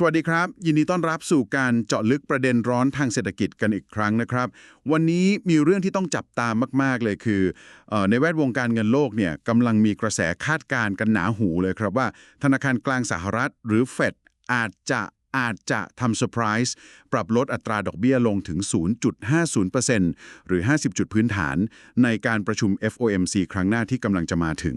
สวัสดีครับ ยินดีต้อนรับสู่การเจาะลึกประเด็นร้อนทางเศรษฐกิจกันอีกครั้งนะครับ วันนี้มีเรื่องที่ต้องจับตามมาก ๆ เลยคืออในแวดวงการเงินโลกเนี่ยกำลังมีกระแสคาดการณ์กันหนาหูเลยครับว่า ธนาคารกลางสหรัฐหรือเฟดอาจจะอาจจะทำเซอร์ไพรส์ปรับลดอัตราดอกเบี้ยลงถึง 0.50%หรือ 50 จุดพื้นฐาน ในการประชุม FOMC ครั้งหน้าที่กำลังจะมาถึง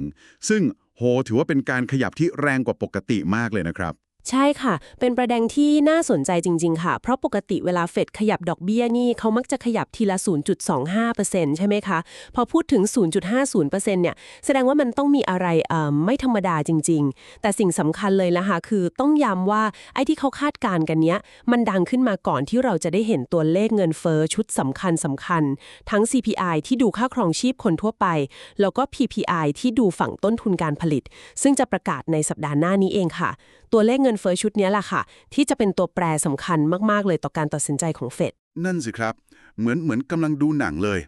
ซึ่งโหถือว่าเป็นการขยับที่แรงกว่าปกติมากเลยนะครับ ใช่ค่ะ เป็นประเด็นที่น่าสนใจจริง ๆ ค่ะ เพราะปกติเวลาเฟดขยับดอกเบี้ยนี่เขามักจะขยับทีละ 0.25%ใช่ไหมคะ พอพูดถึง 0.50%เนี่ย แสดงว่ามันต้องมีอะไรไม่ธรรมดาจริง ๆ แต่สิ่งสำคัญเลยนะคะคือต้องย้ำว่าไอ้ที่เขาคาดการณ์กันเนี้ย มันดังขึ้นมาก่อนที่เราจะได้เห็นตัวเลขเงินเฟ้อชุดสำคัญสำคัญ ทั้ง CPI ที่ดูค่าครองชีพคนทั่วไป แล้วก็ PPI ที่ดูฝั่งต้นทุนการผลิต ซึ่งจะประกาศในสัปดาห์หน้านี้เองค่ะ ตัวเลขเงินเฟ้อชุดนี้แหละค่ะ ที่จะเป็นตัวแปรสำคัญมากๆเลยต่อการตัดสินใจของเฟดนั่นสิครับ เหมือนเหมือนกำลังดูหนังเลย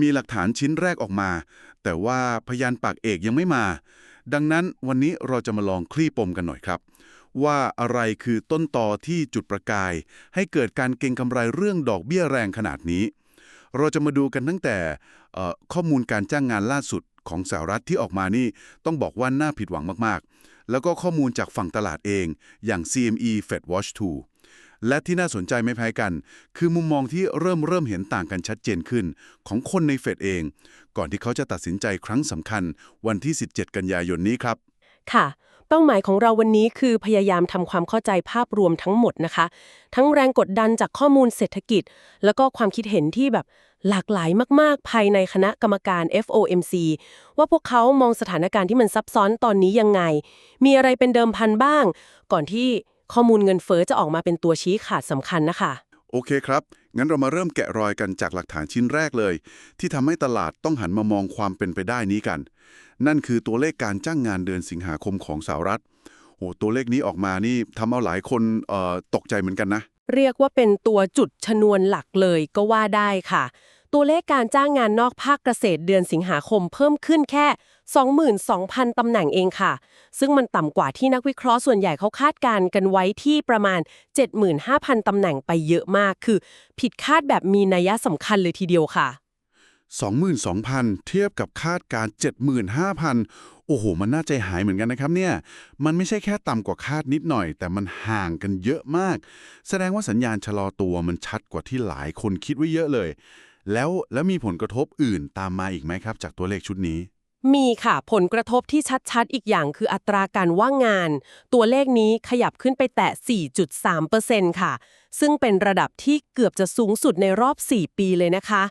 มีหลักฐานชิ้นแรกออกมา แต่ว่าพยานปากเอกยังไม่มา ดังนั้นวันนี้เราจะมาลองคลี่ปมกันหน่อยครับ ว่าอะไรคือต้นตอที่จุดประกาย ให้เกิดการเก็งกำไรเรื่องดอกเบี้ยแรงขนาดนี้ เราจะมาดูกันตั้งแต่ข้อมูลการจ้างงานล่าสุดของสหรัฐที่ออกมานี่ต้องบอกว่าน่าผิดหวังมากๆ แล้วก็ข้อมูลจากฝั่งตลาดเองอย่าง CME Fed Watch 2 และที่น่าสนใจไม่แพ้กัน คือมุมมองที่เริ่มเริ่มเห็นต่างกันชัดเจนขึ้น ของคนในเฟดเอง ก่อนที่เขาจะตัดสินใจครั้งสำคัญ วันที่ 17 กันยายนนี้ครับ ค่ะ เป้าหมายของเราวันนี้คือพยายามทำความเข้าใจภาพรวมทั้งหมดนะคะ ทั้งแรงกดดันจากข้อมูลเศรษฐกิจ แล้วก็ความคิดเห็นที่แบบหลากหลายมาก ๆ ภายในคณะกรรมการ FOMC ว่าพวกเขามองสถานการณ์ที่มันซับซ้อนตอนนี้ยังไง มีอะไรเป็นเดิมพันบ้าง ก่อนที่ข้อมูลเงินเฟ้อจะออกมาเป็นตัวชี้ขาดสำคัญนะคะ โอเคครับ งั้นเรามาเริ่มแกะรอยกันจากหลักฐานชิ้นแรกเลย ที่ทำให้ตลาดต้องหันมามองความเป็นไปได้นี้กัน นั่นคือตัวเลขการจ้างงานเดือนสิงหาคมของสหรัฐโหตัวเลขนี้ออกมานี่ทำเอาหลายคนเอ่อตกใจเหมือนกันนะ เรียกว่าเป็นตัวจุดชนวนหลักเลยก็ว่าได้ค่ะ ตัวเลขการจ้างงานนอกภาคเกษตรเดือนสิงหาคมเพิ่มขึ้นแค่ 22,000 ตำแหน่งเองค่ะ ซึ่งมันต่ำกว่าที่นักวิเคราะห์ส่วนใหญ่เขาคาดการณ์กันไว้ที่ประมาณ 75,000 ตำแหน่งไปเยอะมาก คือผิดคาดแบบมีนัยสำคัญเลยทีเดียวค่ะ 22,000 เทียบกับคาดการ 75,000 โอ้โห มันน่าใจหายเหมือนกันนะครับเนี่ย มันไม่ใช่แค่ต่ำกว่าคาดนิดหน่อย แต่มันห่างกันเยอะมาก แสดงว่าสัญญาณชะลอตัวมันชัดกว่าที่หลายคนคิดไว้เยอะเลย แล้วแล้วมีผลกระทบอื่นตามมาอีกไหมครับ จากตัวเลขชุดนี้ มีค่ะ ผลกระทบที่ชัดๆ อีกอย่างคืออัตราการว่างงาน ตัวเลขนี้ขยับขึ้นไปแตะ 4.3%ค่ะ ซึ่งเป็นระดับที่เกือบจะสูงสุดในรอบ 4 ปีเลยนะคะ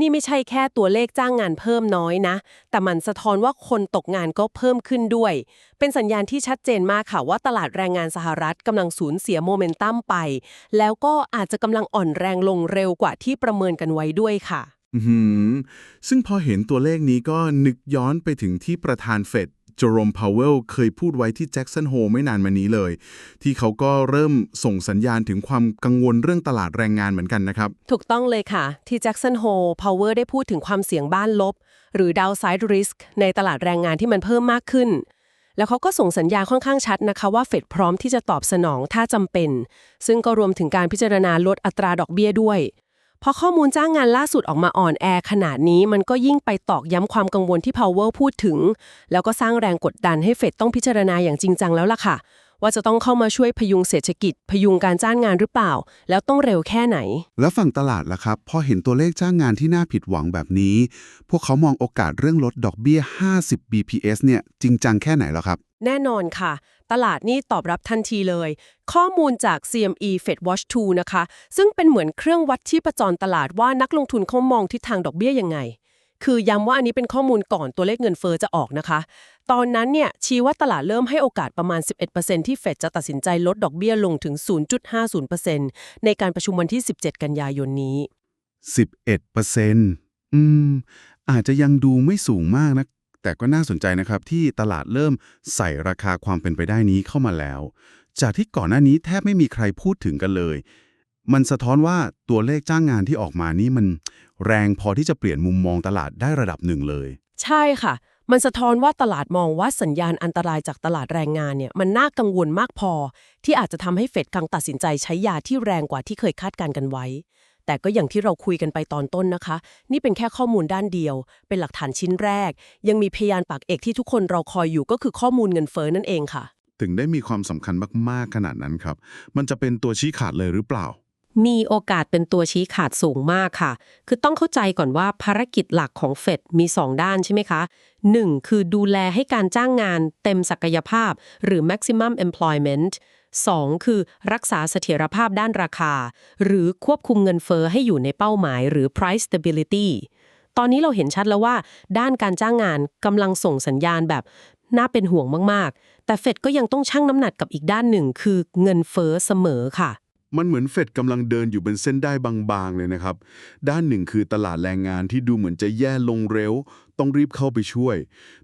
นี่ไม่ใช่แค่ตัวเลขจ้างงานเพิ่มน้อยนะ แต่มันสะท้อนว่าคนตกงานก็เพิ่มขึ้นด้วย เป็นสัญญาณที่ชัดเจนมากค่ะว่าตลาดแรงงานสหรัฐกำลังสูญเสียโมเมนตัมไป แล้วก็อาจจะกำลังอ่อนแรงลงเร็วกว่าที่ประเมินกันไว้ด้วยค่ะ ซึ่งพอเห็นตัวเลขนี้ก็นึกย้อนไปถึงที่ประธานเฟด จอโรมพาวเวลเคยพูดไว้ที่แจ็กสันโฮไม่นานมานี้เลย ที่เขาก็เริ่มส่งสัญญาณถึงความกังวลเรื่องตลาดแรงงานเหมือนกันนะครับ ถูกต้องเลยค่ะ ที่แจ็กสันโฮพาวเวอร์ได้พูดถึงความเสี่ยงบ้านลบ หรือ downside risk ในตลาดแรงงานที่มันเพิ่มมากขึ้น แล้วเขาก็ส่งสัญญาณค่อนข้างชัดนะคะว่าเฟดพร้อมที่จะตอบสนองถ้าจำเป็น ซึ่งก็รวมถึงการพิจารณาลดอัตราดอกเบี้ยด้วย พอข้อมูลจ้างงานล่าสุดออกมาอ่อนแอขนาดนี้ มันก็ยิ่งไปตอกย้ำความกังวลที่พาวเวอร์พูดถึง แล้วก็สร้างแรงกดดันให้เฟดต้องพิจารณาอย่างจริงจังแล้วล่ะค่ะ ว่าจะต้องเข้ามาช่วยพยุงเศรษฐกิจ พยุงการจ้างงานหรือเปล่า แล้วต้องเร็วแค่ไหน แล้วฝั่งตลาดล่ะครับ พอเห็นตัวเลขจ้างงานที่น่าผิดหวังแบบนี้ พวกเขามองโอกาสเรื่องลดดอกเบี้ย 50 BPS เนี่ยจริงจังแค่ไหนแล้วครับ แน่นอนค่ะ ตลาดนี่ตอบรับทันทีเลย ข้อมูลจาก CME Fed Watch 2 นะคะ ซึ่งเป็นเหมือนเครื่องวัดที่ประจรตลาดว่านักลงทุนเขามองทิศทางดอกเบี้ยยังไง คือย้ำว่าอันนี้เป็นข้อมูลก่อนตัวเลขเงินเฟอ้อจะออกนะคะ ตอนนั้นเนี่ยชี้ว่าตลาดเริ่มให้โอกาสประมาณ 11%ที่เฟดจะตัดสินใจลดดอกเบี้ยลงถึง 0.50%ในการประชุมวันที่ 17 กันยายนนี้ 11%อืมอาจจะยังดูไม่สูงมากนะ แต่ก็น่าสนใจนะครับที่ตลาดเริ่มใส่ราคาความเป็นไปได้นี้เข้ามาแล้ว จากที่ก่อนหน้านี้แทบไม่มีใครพูดถึงกันเลย มันสะท้อนว่าตัวเลขจ้างงานที่ออกมานี่มันแรงพอที่จะเปลี่ยนมุมมองตลาดได้ระดับหนึ่งเลย ใช่ค่ะ มันสะท้อนว่าตลาดมองว่าสัญญาณอันตรายจากตลาดแรงงานเนี่ยมันน่ากังวลมากพอ ที่อาจจะทำให้เฟดกังตัดสินใจใช้ยาที่แรงกว่าที่เคยคาดการณ์กันไว้ แต่ก็อย่างที่เราคุยกันไปตอนต้นนะคะ นี่เป็นแค่ข้อมูลด้านเดียว เป็นหลักฐานชิ้นแรก ยังมีพยานปากเอกที่ทุกคนเราคอยอยู่ก็คือข้อมูลเงินเฟ้อนั่นเองค่ะ ถึงได้มีความสำคัญมาก ๆ ขนาดนั้นครับ มันจะเป็นตัวชี้ขาดเลยหรือเปล่า มีโอกาสเป็นตัวชี้ขาดสูงมากค่ะ คือต้องเข้าใจก่อนว่าภารกิจหลักของเฟดมี 2 ด้านใช่ไหมคะ 1. คือดูแลให้การจ้างงานเต็มศักยภาพ หรือ maximum employment 2. คือรักษาเสถียรภาพด้านราคา หรือควบคุมเงินเฟอ้อให้อยู่ในเป้าหมายหรือ price stability ตอนนี้เราเห็นชัดแล้วว่า ด้านการจ้างงานกำลังส่งสัญญาณแบบน่าเป็นห่วงมาก ๆ แต่เฟดก็ยังต้องชั่งน้ำหนักกับอีกด้านหนึ่งคือเงินเฟอ้อเสมอค่ะ มันเหมือนเฟดกำลังเดินอยู่บนเส้นได้บางๆ เลยนะครับ ด้านหนึ่งคือตลาดแรงงานที่ดูเหมือนจะแย่ลงเร็ว ต้องรีบเข้าไปช่วย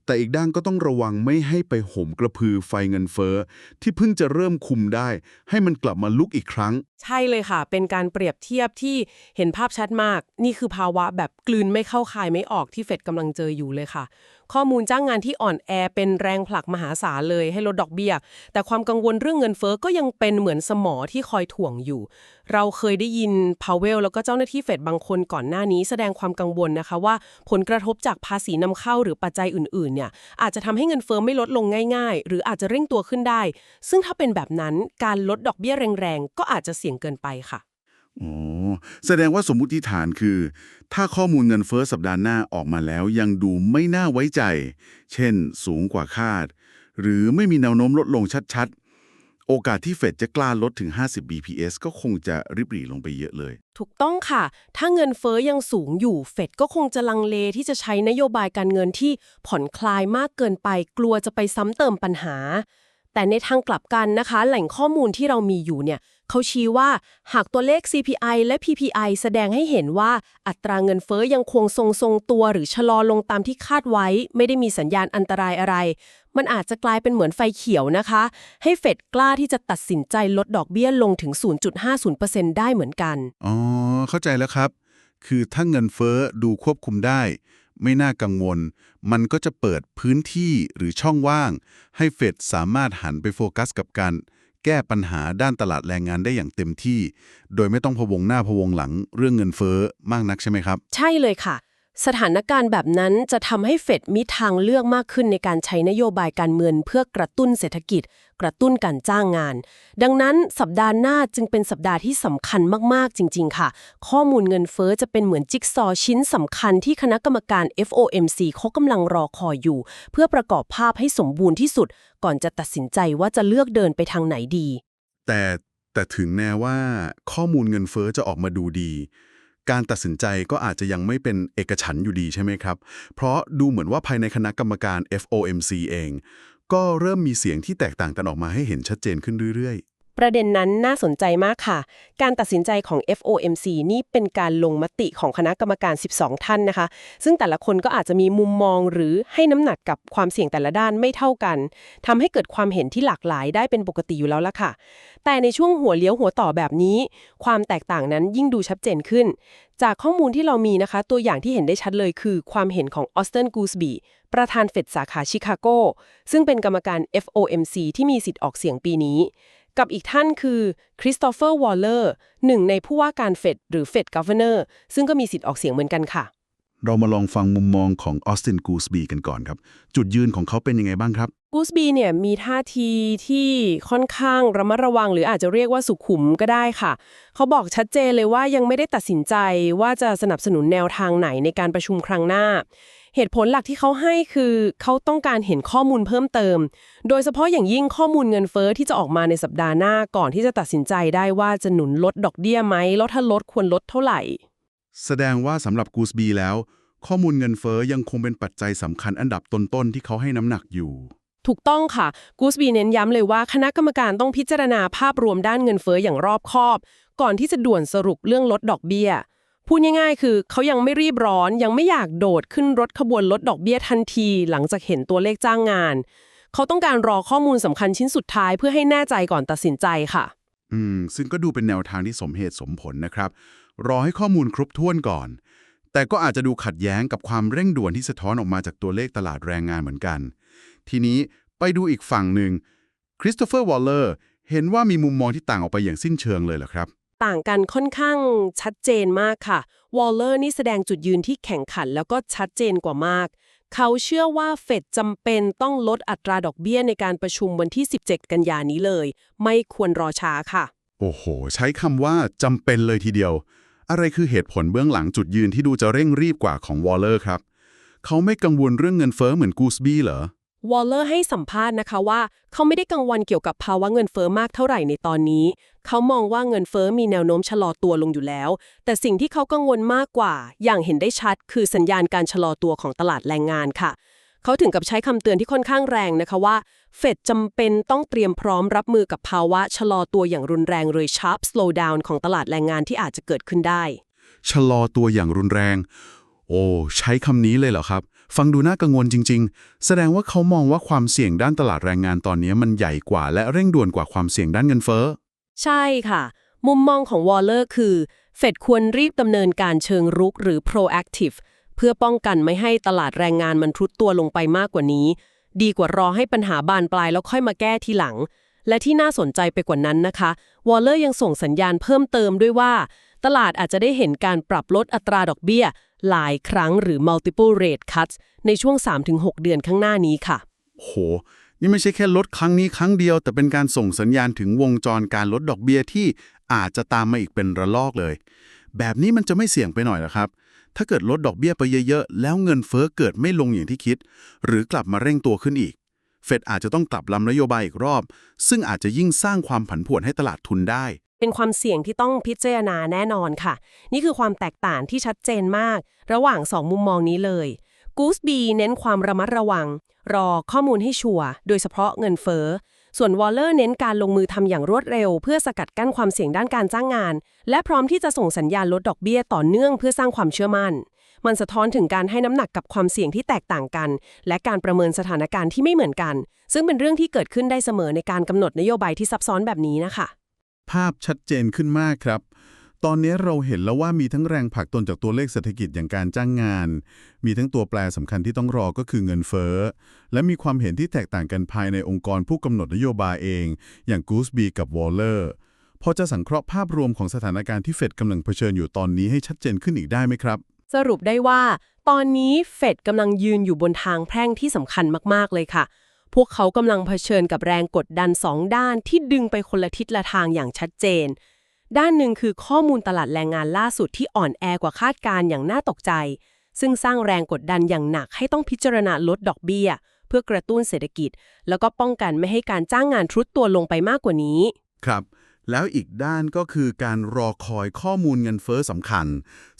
แต่อีกด้านก็ต้องระวังไม่ให้ไปห่มกระพือไฟเงินเฟ้อ ที่เพิ่งจะเริ่มคุมได้ ให้มันกลับมาลุกอีกครั้ง ใช่เลยค่ะ เป็นการเปรียบเทียบที่เห็นภาพชัดมาก นี่คือภาวะแบบกลืนไม่เข้าคายไม่ออกที่เฟดกำลังเจออยู่เลยค่ะ ข้อมูลจ้างงานที่อ่อนแอเป็นแรงผลักมหาศาลเลยให้ลดดอกเบี้ย แต่ความกังวลเรื่องเงินเฟ้อก็ยังเป็นเหมือนสมอที่คอยถ่วงอยู่ เราเคยได้ยินพาวเวลแล้วก็เจ้าหน้าที่เฟดบางคนก่อนหน้านี้แสดงความกังวลนะคะว่า ผลกระทบจากภาษีนำเข้าหรือปัจจัยอื่นๆเนี่ยอาจจะทำให้เงินเฟ้อไม่ลดลงง่ายๆ หรืออาจจะเร่งตัวขึ้นได้ ซึ่งถ้าเป็นแบบนั้นการลดดอกเบี้ยแรงๆก็อาจจะเสี่ยงเกินไปค่ะ อ๋อ แสดงว่าสมมุติฐานคือ ถ้าข้อมูลเงินเฟ้อสัปดาห์หน้าออกมาแล้วยังดูไม่น่าไว้ใจ เช่น สูงกว่าคาด หรือไม่มีแนวโน้มลดลงชัดๆ โอกาสที่เฟดจะกล้าลดถึง 50 BPS ก็คงจะริบหรี่ลงไปเยอะเลย ถูกต้องค่ะ ถ้าเงินเฟอ้อยังสูงอยู่เฟดก็คงจะลังเลที่จะใช้นโยบายการเงินที่ผ่อนคลายมากเกินไปกลัวจะไปซ้ำเติมปัญหา แต่ในทางกลับกันนะคะ แหล่งข้อมูลที่เรามีอยู่เนี่ยเขาชี้ว่าหากตัวเลข CPI และ PPI แสดงให้เห็นว่าอัตราเงินเฟอ้อยังคงทรงทรงตัวหรือชะลอลงตามที่คาดไว้ ไม่ได้มีสัญญาณอันตรายอะไร มันอาจจะกลายเป็นเหมือนไฟเขียวนะคะ ให้เฟดกล้าที่จะตัดสินใจลดดอกเบี้ยลงถึง 0.50%ได้เหมือนกัน อ๋อ เข้าใจแล้วครับ คือถ้าเงินเฟ้อดูควบคุมได้ ไม่น่ากังวล มันก็จะเปิดพื้นที่หรือช่องว่าง ให้เฟดสามารถหันไปโฟกัสกับการแก้ปัญหาด้านตลาดแรงงานได้อย่างเต็มที่ โดยไม่ต้องพะวงหน้าพะวงหลังเรื่องเงินเฟ้อมากนักใช่ไหมครับ ใช่เลยค่ะ สถานการณ์แบบนั้นจะทำให้เฟดมีทางเลือกมากขึ้นในการใช้นโยบายการเงินเพื่อกระตุ้นเศรษฐกิจ กระตุ้นการจ้างงาน ดังนั้นสัปดาห์หน้าจึงเป็นสัปดาห์ที่สำคัญมาก ๆ จริง ๆ ค่ะ ข้อมูลเงินเฟอ้อจะเป็นเหมือนจิ๊กซอว์ชิ้นสำคัญที่คณะกรรมการ FOMC เขากำลังรอคอยอยู่ เพื่อประกอบภาพให้สมบูรณ์ที่สุด ก่อนจะตัดสินใจว่าจะเลือกเดินไปทางไหนดี แต่แต่ถึงแม้ว่าข้อมูลเงินเฟ้อจะออกมาดูดี การตัดสินใจก็อาจจะยังไม่เป็นเอกฉันอยู่ดีใช่ไหมครับ เพราะดูเหมือนว่าภายในคณะกรรมการ FOMC เอง ก็เริ่มมีเสียงที่แตกต่างกันออกมาให้เห็นชัดเจนขึ้นเรื่อย ประเด็นนั้นน่าสนใจมากค่ะ การตัดสินใจของ FOMC นี่เป็นการลงมติของคณะกรรมการ 12 ท่านนะคะ ซึ่งแต่ละคนก็อาจจะมีมุมมองหรือให้น้ำหนักกับความเสี่ยงแต่ละด้านไม่เท่ากันทำให้เกิดความเห็นที่หลากหลายได้เป็นปกติอยู่แล้วละค่ะ แต่ในช่วงหัวเลี้ยวหัวต่อแบบนี้ ความแตกต่างนั้นยิ่งดูชัดเจนขึ้น จากข้อมูลที่เรามีนะคะ ตัวอย่างที่เห็นได้ชัดเลยคือ ความเห็นของออสตันกูสบีประธานเฟดสาขาชิคาโกซึ่งเป็นกรรมการ FOMC ที่มีสิทธิ์ออกเสียงปีนี้ กับอีกท่านคือคริสโตเฟอร์วอลเลอร์หนึ่งในผู้ว่าการเฟดหรือเฟดกัฟเวเนอร์ซึ่งก็มีสิทธิ์ออกเสียงเหมือนกันค่ะๆเรามาลองฟังมุมมองของออสตินกูสบีกันก่อนครับ จุดยืนของเขาเป็นยังไงบ้างครับกูสบีเนี่ยมีท่าทีที่ค่อนข้างระมัดระวัง หรืออาจจะเรียกว่าสุขุมก็ได้ค่ะ เขาบอกชัดเจนเลยว่ายังไม่ได้ตัดสินใจว่าจะสนับสนุนแนวทางไหนในการประชุมครั้งหน้า เหตุผลหลักที่เขาให้คือเขาต้องการเห็นข้อมูลเพิ่มเติม โดยเฉพาะอย่างยิ่งข้อมูลเงินเฟ้อที่จะออกมาในสัปดาห์หน้าก่อนที่จะตัดสินใจได้ว่าจะหนุนลดดอกเบี้ยไหมแล้วถ้าลดควรลดเท่าไหร่ แสดงว่าสำหรับกูสบีแล้ว ข้อมูลเงินเฟ้อยังคงเป็นปัจจัยสำคัญอันดับต้นๆที่เขาให้น้ำหนักอยู่ ถูกต้องค่ะกูสบีเน้นย้ำเลยว่าคณะกรรมการต้องพิจารณาภาพรวมด้านเงินเฟ้ออย่างรอบคอบ ก่อนที่จะด่วนสรุปเรื่องลดดอกเบี้ย พูดง่ายๆ คือเขายังไม่รีบร้อนยังไม่อยากโดดขึ้นรถขบวนลดดอกเบี้ยทันที หลังจากเห็นตัวเลขจ้างงาน เขาต้องการรอข้อมูลสำคัญชิ้นสุดท้ายเพื่อให้แน่ใจก่อนตัดสินใจค่ะ อืม ซึ่งก็ดูเป็นแนวทางที่สมเหตุสมผลนะครับ รอให้ข้อมูลครบถ้วนก่อน แต่ก็อาจจะดูขัดแย้งกับความเร่งด่วนที่สะท้อนออกมาจากตัวเลขตลาดแรงงานเหมือนกัน ทีนี้ไปดูอีกฝั่งหนึ่งคริสโตเฟอร์วอลเลอร์เห็นว่ามีมุมมองที่ต่างออกไปอย่างสิ้นเชิงเลยเหรอครับ ต่างกันค่อนข้างชัดเจนมากค่ะ วอลเลอร์นี่แสดงจุดยืนที่แข่งขันแล้วก็ชัดเจนกว่ามาก เขาเชื่อว่าเฟดจำเป็นต้องลดอัตราดอกเบี้ยในการประชุมวันที่ 17 กันยานี้เลย ไม่ควรรอช้าค่ะ โอ้โห ใช้คำว่าจำเป็นเลยทีเดียว อะไรคือเหตุผลเบื้องหลังจุดยืนที่ดูจะเร่งรีบกว่าของวอลเลอร์ครับ เขาไม่กังวลเรื่องเงินเฟ้อเหมือนกูสบี้เหรอ วอลเลอร์ให้สัมภาษณ์นะคะว่า เขาไม่ได้กังวลเกี่ยวกับภาวะเงินเฟ้อมากเท่าไหร่ในตอนนี้ เขามองว่าเงินเฟ้อมีแนวโน้มชะลอตัวลงอยู่แล้ว แต่สิ่งที่เขากังวลมากกว่า อย่างเห็นได้ชัด คือสัญญาณการชะลอตัวของตลาดแรงงานค่ะ เขาถึงกับใช้คำเตือนที่ค่อนข้างแรงนะคะว่า เฟดจำเป็นต้องเตรียมพร้อมรับมือกับภาวะชะลอตัวอย่างรุนแรงเลย sharp slowdown ของตลาดแรงงานที่อาจจะเกิดขึ้นได้ ชะลอตัวอย่างรุนแรง โอ้ใช้คำนี้เลยเหรอครับ ฟังดูน่ากังวลจริง ๆ แสดงว่าเขามองว่าความเสี่ยงด้านตลาดแรงงานตอนนี้มันใหญ่กว่า และเร่งด่วนกว่าความเสี่ยงด้านเงินเฟ้อ ใช่ค่ะ มุมมองของวอลเลอร์คือ เฟดควรรีบดำเนินการเชิงรุกหรือ proactive เพื่อป้องกันไม่ให้ตลาดแรงงานมันทรุดตัวลงไปมากกว่านี้ ดีกว่ารอให้ปัญหาบานปลายแล้วค่อยมาแก้ทีหลัง และที่น่าสนใจไปกว่านั้นนะคะ วอลเลอร์ยังส่งสัญญาณเพิ่มเติมด้วยว่า ตลาดอาจจะได้เห็นการปรับลดอัตราดอกเบี้ย หลายครั้งหรือ multiple rate cuts ในช่วง 3-6 เดือนข้างหน้านี้ค่ะ โห นี่ไม่ใช่แค่ลดครั้งนี้ครั้งเดียว แต่เป็นการส่งสัญญาณถึงวงจรการลดดอกเบี้ยที่อาจจะตามมาอีกเป็นระลอกเลย แบบนี้มันจะไม่เสี่ยงไปหน่อยหรอครับ ถ้าเกิดลดดอกเบี้ยไปเยอะๆ แล้วเงินเฟ้อเกิดไม่ลงอย่างที่คิด หรือกลับมาเร่งตัวขึ้นอีก เฟดอาจจะต้องกลับลำนโยบายอีกรอบ ซึ่งอาจจะยิ่งสร้างความผันผวนให้ตลาดทุนได้ เป็นความเสี่ยงที่ต้องพิจารณาแน่นอนค่ะ นี่คือความแตกต่างที่ชัดเจนมาก ระหว่าง 2 มุมมองนี้เลยกูสบีเน้นความระมัดระวัง รอข้อมูลให้ชัวร์โดยเฉพาะเงินเฟ้อส่วนวอลเลอร์เน้นการลงมือทำอย่างรวดเร็ว เพื่อสกัดกั้นความเสี่ยงด้านการจ้างงาน และพร้อมที่จะส่งสัญญาณลดดอกเบี้ยต่อเนื่องเพื่อสร้างความเชื่อมั่น มันสะท้อนถึงการให้น้ำหนักกับความเสี่ยงที่แตกต่างกัน และการประเมินสถานการณ์ที่ไม่เหมือนกัน ซึ่งเป็นเรื่องที่เกิดขึ้นได้เสมอในการกำหนดนโยบายที่ซับซ้อนแบบนี้นะคะ ภาพชัดเจนขึ้นมากครับ ตอนนี้เราเห็นแล้วว่ามีทั้งแรงผลักตนจากตัวเลขเศรษฐกิจอย่างการจ้างงาน มีทั้งตัวแปรสำคัญที่ต้องรอก็คือเงินเฟ้อ และมีความเห็นที่แตกต่างกันภายในองค์กรผู้กำหนดนโยบายเอง อย่างกูสบีกับวอลเลอร์พอจะสังเคราะห์ภาพรวมของสถานการณ์ที่เฟดกำลังเผชิญอยู่ตอนนี้ให้ชัดเจนขึ้นอีกได้ไหมครับ สรุปได้ว่า ตอนนี้เฟดกำลังยืนอยู่บนทางแพร่งที่สำคัญมาก ๆ เลยค่ะ พวกเขากำลังเผชิญกับแรงกดดันสองด้านที่ดึงไปคนละทิศละทางอย่างชัดเจน ด้านหนึ่งคือข้อมูลตลาดแรงงานล่าสุดที่อ่อนแอกว่าคาดการ์อย่างน่าตกใจ ซึ่งสร้างแรงกดดันอย่างหนักให้ต้องพิจารณาลดดอกเบี้ย เพื่อกระตุ้นเศรษฐกิจ แล้วก็ป้องกันไม่ให้การจ้างงานทรุดตัวลงไปมากกว่านี้ ครับแล้วอีกด้านก็คือการรอคอยข้อมูลเงินเฟ้อสำคัญ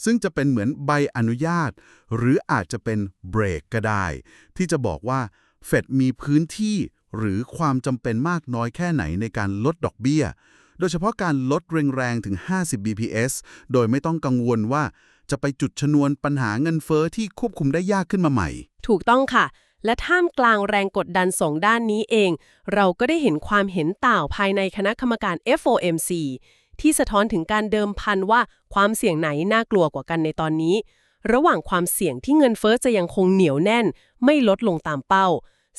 ซึ่งจะเป็นเหมือนใบอนุญาต หรืออาจจะเป็นเบรกก็ได้ ที่จะบอกว่า เฟดมีพื้นที่หรือความจำเป็นมากน้อยแค่ไหนในการลดดอกเบี้ย โดยเฉพาะการลดแรงๆถึง 50 bps โดยไม่ต้องกังวลว่าจะไปจุดชนวนปัญหาเงินเฟ้อที่ควบคุมได้ยากขึ้นมาใหม่ ถูกต้องค่ะ และท่ามกลางแรงกดดันสองด้านนี้เอง เราก็ได้เห็นความเห็นต่างภายในคณะกรรมการ FOMC ที่สะท้อนถึงการเดิมพันว่าความเสี่ยงไหนน่ากลัวกว่ากันในตอนนี้ ระหว่างความเสี่ยงที่เงินเฟ้อจะยังคงเหนียวแน่น ไม่ลดลงตามเป้า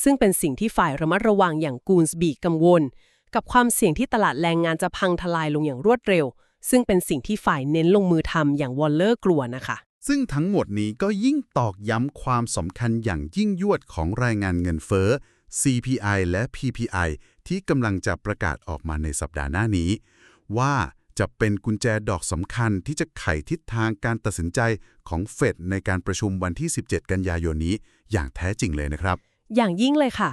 ซึ่งเป็นสิ่งที่ฝ่ายระมัดระวังอย่างกูนส์บีกังวล กับความเสี่ยงที่ตลาดแรงงานจะพังทลายลงอย่างรวดเร็ว ซึ่งเป็นสิ่งที่ฝ่ายเน้นลงมือทำอย่างวอลเลอร์กลัวนะคะ ซึ่งทั้งหมดนี้ก็ยิ่งตอกย้ำความสำคัญอย่างยิ่งยวดของรายงานเงินเฟ้อ CPI และ PPI ที่กำลังจะประกาศออกมาในสัปดาห์หน้านี้ ว่าจะเป็นกุญแจดอกสำคัญที่จะไขทิศทางการตัดสินใจของเฟดในการประชุมวันที่ 17 กันยายนนี้อย่างแท้จริงเลยนะครับ อย่างยิ่งเลยค่ะ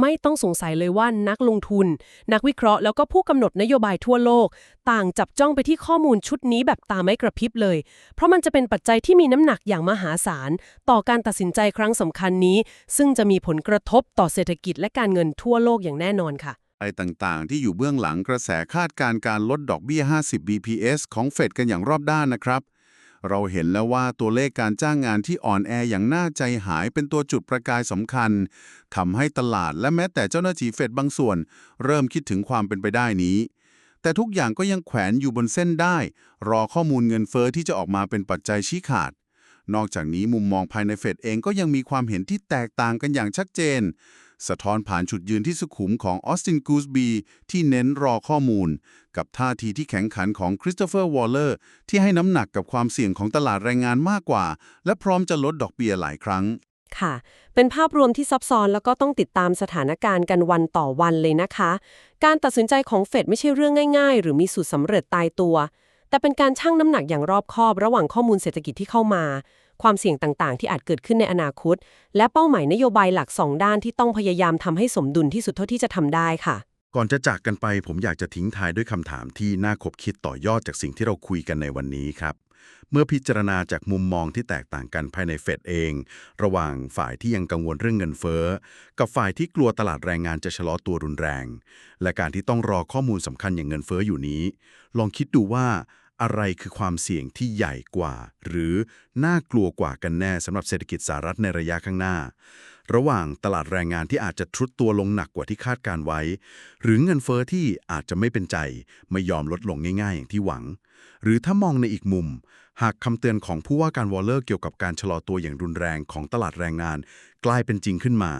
ไม่ต้องสงสัยเลยว่านักลงทุน นักวิเคราะห์แล้วก็ผู้กำหนดนโยบายทั่วโลก ต่างจับจ้องไปที่ข้อมูลชุดนี้แบบตาไม่กระพริบเลย เพราะมันจะเป็นปัจจัยที่มีน้ำหนักอย่างมหาศาล ต่อการตัดสินใจครั้งสำคัญนี้ ซึ่งจะมีผลกระทบต่อเศรษฐกิจและการเงินทั่วโลกอย่างแน่นอนค่ะไอ้ต่างๆ ที่อยู่เบื้องหลังกระแสคาดการณ์การลดดอกเบี้ย 50 bps ของเฟดกันอย่างรอบด้านนะครับ เราเห็นแล้วว่าตัวเลขการจ้างงานที่อ่อนแออย่างน่าใจหายเป็นตัวจุดประกายสำคัญทำให้ตลาดและแม้แต่เจ้าหน้าที่เฟดบางส่วน เริ่มคิดถึงความเป็นไปได้นี้ แต่ทุกอย่างก็ยังแขวนอยู่บนเส้นได้ รอข้อมูลเงินเฟอ้อที่จะออกมาเป็นปัจจัยชี้ขาด นอกจากนี้มุมมองภายในเฟดเองก็ยังมีความเห็นที่แตกต่างกันอย่างชัดเจน สะท้อนผ่านจุดยืนที่สุขุมของออสตินกูสบีที่เน้นรอข้อมูล กับท่าทีที่แข็งขันของคริสโตเฟอร์วอลเลอร์ที่ให้น้ำหนักกับความเสี่ยงของตลาดแรงงานมากกว่า และพร้อมจะลดดอกเบี้ยหลายครั้ง ค่ะ เป็นภาพรวมที่ซับซ้อนแล้วก็ต้องติดตามสถานการณ์กันวันต่อวันเลยนะคะ การตัดสินใจของเฟดไม่ใช่เรื่องง่าย ๆ หรือมีสูตรสำเร็จตายตัว แต่เป็นการชั่งน้ำหนักอย่างรอบคอบ ระหว่างข้อมูลเศรษฐกิจที่เข้ามา ความเสี่ยงต่างๆ ที่อาจเกิดขึ้นในอนาคต และเป้าหมายนโยบายหลักสองด้านที่ต้องพยายามทำให้สมดุลที่สุดเท่าที่จะทำได้ค่ะ ก่อนจะจากกันไปผมอยากจะทิ้งท้ายด้วยคำถามที่น่าคบคิดต่อยอดจากสิ่งที่เราคุยกันในวันนี้ครับเมื่อพิจารณาจากมุมมองที่แตกต่างกันภายในเฟดเอง ระหว่างฝ่ายที่ยังกังวลเรื่องเงินเฟ้อ กับฝ่ายที่กลัวตลาดแรงงานจะชะลอตัวรุนแรง และการที่ต้องรอข้อมูลสำคัญอย่างเงินเฟ้ออยู่นี้ ลองคิดดูว่า อะไรคือความเสี่ยงที่ใหญ่กว่า หรือน่ากลัวกว่ากันแน่สำหรับเศรษฐกิจสหรัฐในระยะข้างหน้า ระหว่างตลาดแรงงานที่อาจจะทรุดตัวลงหนักกว่าที่คาดการไว้ หรือเงินเฟอ้อที่อาจจะไม่เป็นใจ ไม่ยอมลดลงง่าย ๆ อย่างที่หวัง หรือถ้ามองในอีกมุม หากคำเตือนของผู้ว่าการวอลเลอร์เกี่ยวกับการชะลอตัวอย่างรุนแรงของตลาดแรงงาน กลายเป็นจริงขึ้นมา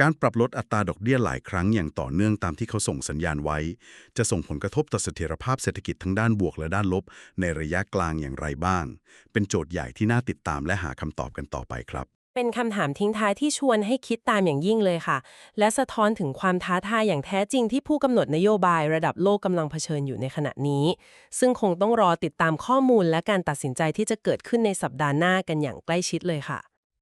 การปรับลดอัตราดอกเบี้ยหลายครั้งอย่างต่อเนื่องตามที่เขาส่งสัญญาณไว้ จะส่งผลกระทบต่อเสถียรภาพเศรษฐกิจทั้งด้านบวกและด้านลบ ในระยะกลางอย่างไรบ้าง เป็นโจทย์ใหญ่ที่น่าติดตามและหาคำตอบกันต่อไปครับเป็นคำถามทิ้งท้ายที่ชวนให้คิดตามอย่างยิ่งเลยค่ะ และสะท้อนถึงความท้าทายอย่างแท้จริงที่ผู้กำหนดนโยบายระดับโลกกำลังเผชิญอยู่ในขณะนี้ ซึ่งคงต้องรอติดตามข้อมูลและการตัดสินใจที่จะเกิดขึ้นในสัปดาห์หน้ากันอย่างใกล้ชิดเลยค่ะ